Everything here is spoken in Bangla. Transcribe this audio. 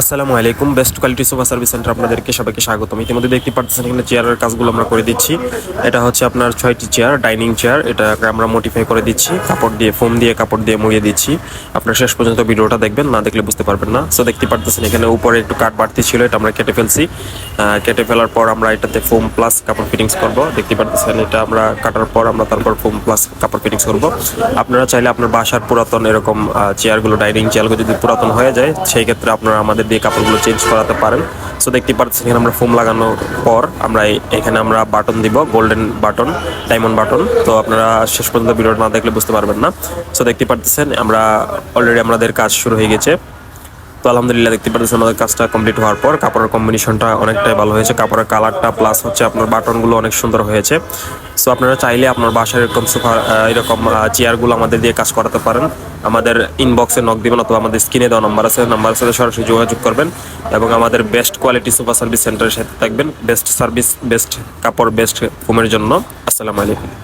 আসসালামু আলাইকুম। Best quality sofa service center আপনাদেরকে সবাইকে স্বাগতম। ইতিমধ্যে দেখতে পাচ্ছেন এখানে চেয়ারের কাজগুলো আমরা করে দিচ্ছি। এটা হচ্ছে আপনার ছয়টি চেয়ার, ডাইনিং চেয়ার। এটা আমরা মডিফাই করে দিচ্ছি। কাপড় দিয়ে ফোম দিয়ে কাপড় দিয়ে মুড়িয়ে দিচ্ছি। আপনার শেষ পর্যন্ত ভিডিওটা দেখবেন, না দেখলে বুঝতে পারবেন না। সো দেখতে পাচ্ছেন এখানে উপরে একটু কাঠ বাড়তি ছিল, এটা আমরা কেটে ফেলছি। কেটে ফেলার পর আমরা এটাতে ফোম প্লাস কাপড় ফিটিংস করব। দেখতে পাচ্ছেন এটা আমরা কাটার পর আমরা তারপর ফোম প্লাস কাপড় ফিটিংস করব। আপনারা চাইলে আপনার বাসার পুরাতন এরকম চেয়ারগুলো, ডাইনিং চেয়ারগুলো যদি পুরাতন হয়ে যায়, সেই ক্ষেত্রে আপনারা আমাদের দিয়ে কাপড়গুলো চেঞ্জ করাতে পারেন। সো দেখতে পাচ্ছেন এখানে আমরা ফোম লাগানোর পর আমরা এখানে আমরা বাটন দিব গোল্ডেন বাটন ডায়মন্ড বাটন তো আপনারা শেষ পর্যন্ত ভিডিওটা না দেখলে বুঝতে পারবেন না। সো দেখতে পাচ্ছেন আমরা অলরেডি আমাদের কাজ শুরু হয়ে গেছে। তো আলহামদুলিল্লাহ দেখতে পাচ্ছেন আমাদের কাজটা কমপ্লিট হওয়ার পর কাপড়ের কম্বিনেশনটা অনেকটাই ভালো হয়েছে। কাপড়ের কালারটা প্লাস হচ্ছে আপনার বাটনগুলো অনেক সুন্দর হয়েছে। সো আপনারা চাইলে আপনার বাসার এরকম সোফা এরকম চেয়ারগুলো আমাদের দিয়ে কাজ করাতে পারেন। আমাদের ইনবক্সে নক দিবেন অথবা আমাদের স্ক্রিনে দেওয়া নাম্বার আছে নাম্বারের সাথে সরাসরি যোগাযোগ করবেন এবং আমাদের বেস্ট কোয়ালিটি সোফা সার্ভিস সেন্টারের সাথে থাকবেন। বেস্ট সার্ভিস বেস্ট কাপড় বেস্ট ফোমের জন্য। আসসালামু আলাইকুম।